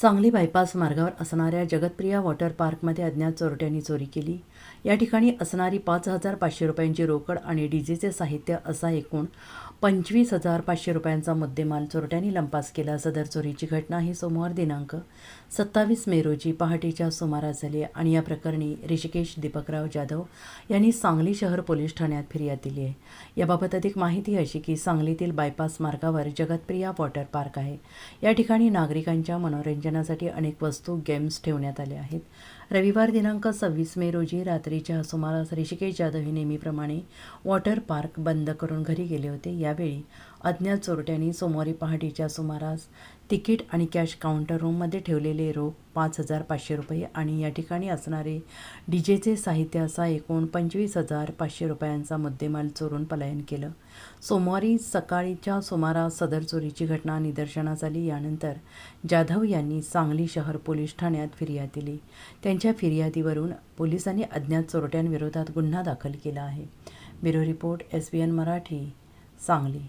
Sangli bypass मार्गावर असणाऱ्या जगतप्रिया water पार्कमध्ये अज्ञात चोरट्यांनी चोरी केली. या ठिकाणी असणारी पाच हजार पाचशे रुपयांची रोकड आणि डीजेचे साहित्य असा एकूण पंचवीस हजार पाचशे रुपयांचा मुद्देमाल चोरट्यांनी लंपास केला. सदर चोरीची घटना ही सोमवार दिनांक सत्तावीस मे रोजी पहाटेच्या सुमारास झाली आणि या प्रकरणी ऋषिकेश दीपकराव जाधव यांनी सांगली शहर पोलीस ठाण्यात फिर्याद दिली आहे. याबाबत अधिक माहिती अशी की सांगलीतील बायपास मार्गावर जगतप्रिया वॉटर पार्क आहे. या ठिकाणी नागरिकांच्या मनोरंजनासाठी अनेक वस्तू गेम्स ठेवण्यात आल्या आहेत. रविवार दिनांक सव्वीस मे रोजी रात्रीच्या सुमारास ऋषिकेश जाधव हे नेहमीप्रमाणे वॉटर पार्क बंद करून घरी गेले होते. या यावेळी अज्ञात चोरट्यांनी सोमवारी पहाटेच्या सुमारास तिकीट आणि कॅश काउंटर रूममध्ये ठेवलेले रोख पाच हजार पाचशे रुपये आणि या ठिकाणी असणारे डीजेचे साहित्य असा एकूण पंचवीस हजार पाचशे रुपयांचा मुद्देमाल चोरून पलायन केलं. सोमवारी सकाळीच्या सुमारास सदर चोरीची घटना निदर्शनास आली. यानंतर जाधव यांनी सांगली शहर पोलीस ठाण्यात फिर्याद दिली. त्यांच्या फिर्यादीवरून पोलिसांनी अज्ञात चोरट्यांविरोधात गुन्हा दाखल केला आहे. Bureau report S B N Marathi. Sangli